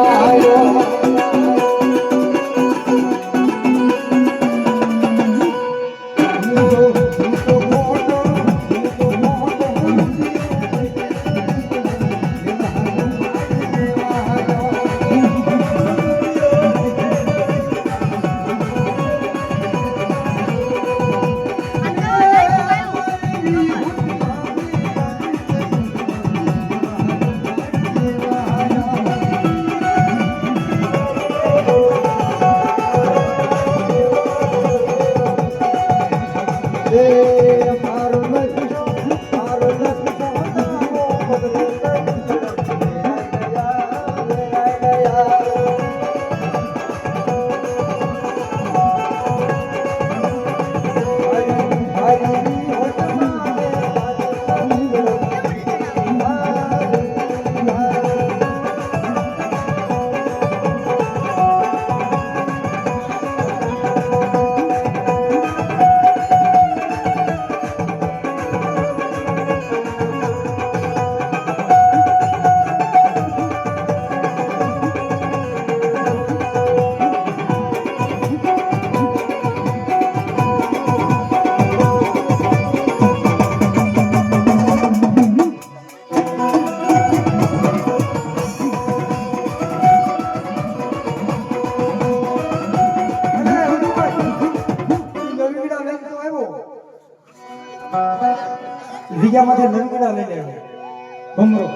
અને વીઘામાંથી નવી વીણા લઈને. ભમરો.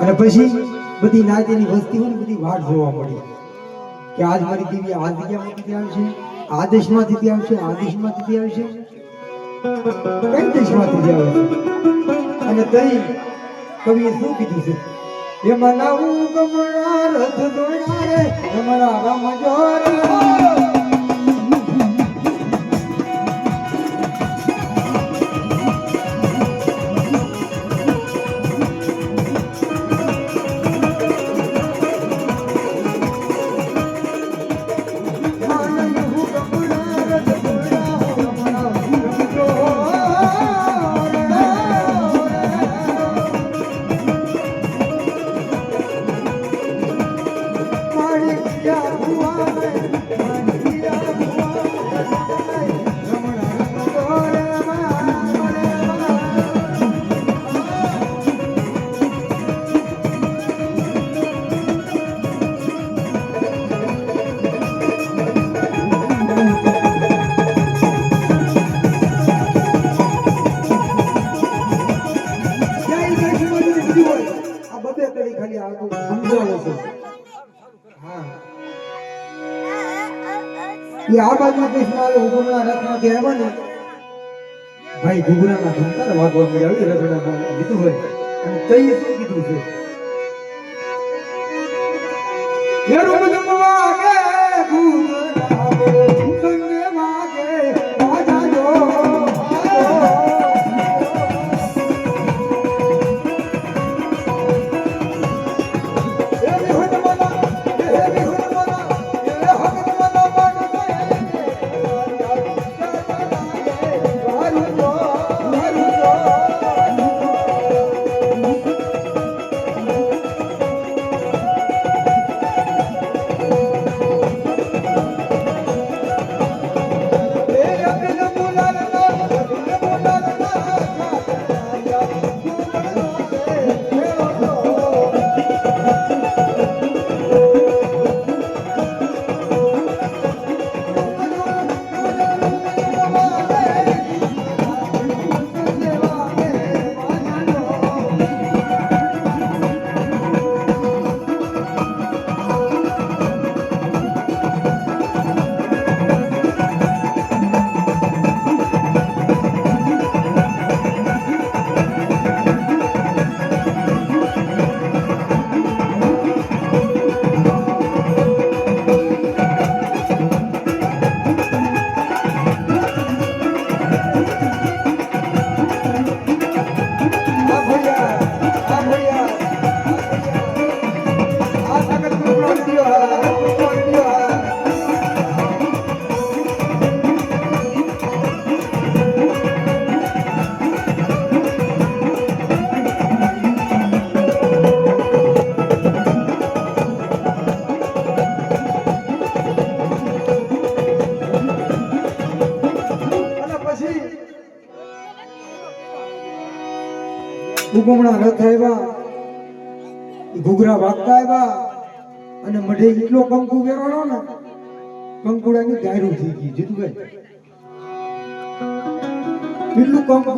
અને પછી બધી નાતીની વસ્તીઓની બધી વાટ જોવા મળી. કે આજ મારી દેવી આ જગ્યામાંથી આવશે? આ દેશમાંથી આવશે? આ દેશમાંથી આવશે? કઈ દેશમાંથી આવશે? અને તઈ કવિએ શું કીધું છે? એ મનાવું ગમણા રથ દોડા રે ગમણા રમ આ એ આ બાજુ દેશમાં હુકુમના રથમાંથી આવ્યા ને, ભાઈ ઘુઘરાના ધમકાર વાગવા મળ્યા આવી રગડામાં લીધું હોય. અને તઈએ શું કીધું છે? ઘુઘરા? ઉગમણા રથ આવ્યા. ઘૂઘરા વાગતા આવ્યા. અને મઢે એટલો કંકુ વેરાણો ને, કંકુડાની ગાયરું થઈ ગઈ. જીતુભાઈ એટલું કંકુ